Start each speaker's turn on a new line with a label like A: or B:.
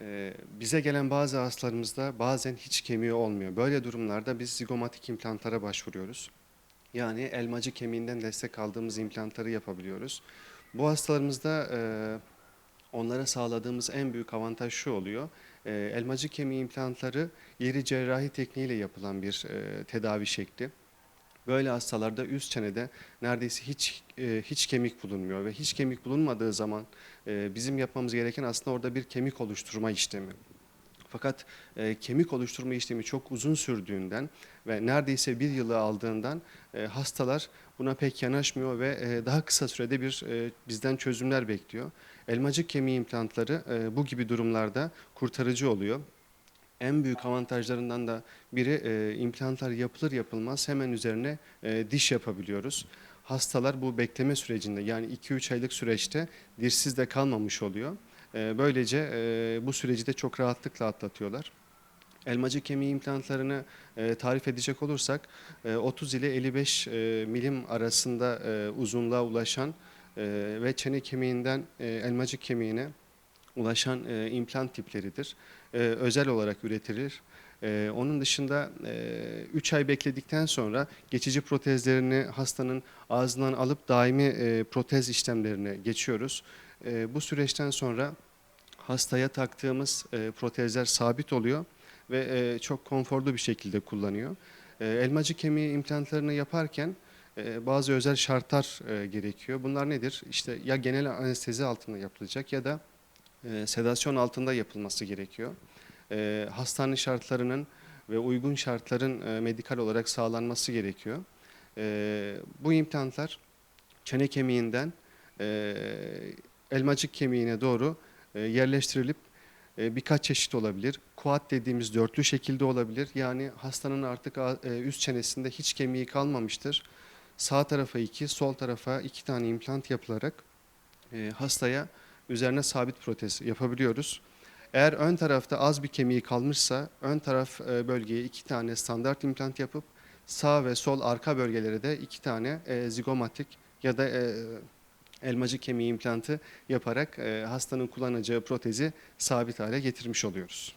A: Ee, bize gelen bazı hastalarımızda bazen hiç kemiği olmuyor. Böyle durumlarda biz zigomatik implantlara başvuruyoruz. Yani elmacık kemiğinden destek aldığımız implantları yapabiliyoruz. Bu hastalarımızda e, onlara sağladığımız en büyük avantaj şu oluyor. E, elmacık kemiği implantları yeri cerrahi tekniğiyle yapılan bir e, tedavi şekli. Böyle hastalarda üst çenede neredeyse hiç e, hiç kemik bulunmuyor ve hiç kemik bulunmadığı zaman e, bizim yapmamız gereken aslında orada bir kemik oluşturma işlemi. Fakat e, kemik oluşturma işlemi çok uzun sürdüğünden ve neredeyse bir yılı aldığından e, hastalar buna pek yanaşmıyor ve e, daha kısa sürede bir e, bizden çözümler bekliyor. Elmacık kemiği implantları e, bu gibi durumlarda kurtarıcı oluyor. En büyük avantajlarından da biri e, implantlar yapılır yapılmaz hemen üzerine e, diş yapabiliyoruz. Hastalar bu bekleme sürecinde yani 2-3 aylık süreçte dişsiz de kalmamış oluyor. E, böylece e, bu süreci de çok rahatlıkla atlatıyorlar. Elmacık kemiği implantlarını e, tarif edecek olursak e, 30 ile 55 e, milim arasında e, uzunluğa ulaşan e, ve çene kemiğinden e, elmacık kemiğine ulaşan e, implant tipleridir. E, özel olarak üretilir. E, onun dışında 3 ay bekledikten sonra geçici protezlerini hastanın ağzından alıp daimi e, protez işlemlerine geçiyoruz. E, bu süreçten sonra hastaya taktığımız e, protezler sabit oluyor ve e, çok konforlu bir şekilde kullanıyor. E, elmacık kemiği implantlarını yaparken e, bazı özel şartlar e, gerekiyor. Bunlar nedir? İşte ya genel anestezi altında yapılacak ya da e, sedasyon altında yapılması gerekiyor. E, hastane şartlarının ve uygun şartların e, medikal olarak sağlanması gerekiyor. Bu implantlar çene kemiğinden elmacık kemiğine doğru yerleştirilip birkaç çeşit olabilir. Kuat dediğimiz dörtlü şekilde olabilir. Yani hastanın artık üst çenesinde hiç kemiği kalmamıştır. Sağ tarafa iki, sol tarafa iki tane implant yapılarak e, hastaya üzerine sabit protez yapabiliyoruz. Eğer ön tarafta az bir kemiği kalmışsa ön taraf e, bölgeye iki tane standart implant yapıp sağ ve sol arka bölgelere de iki tane e, zigomatik ya da e, kemiği implantı yaparak e, hastanın kullanacağı protezi sabit hale getirmiş oluyoruz.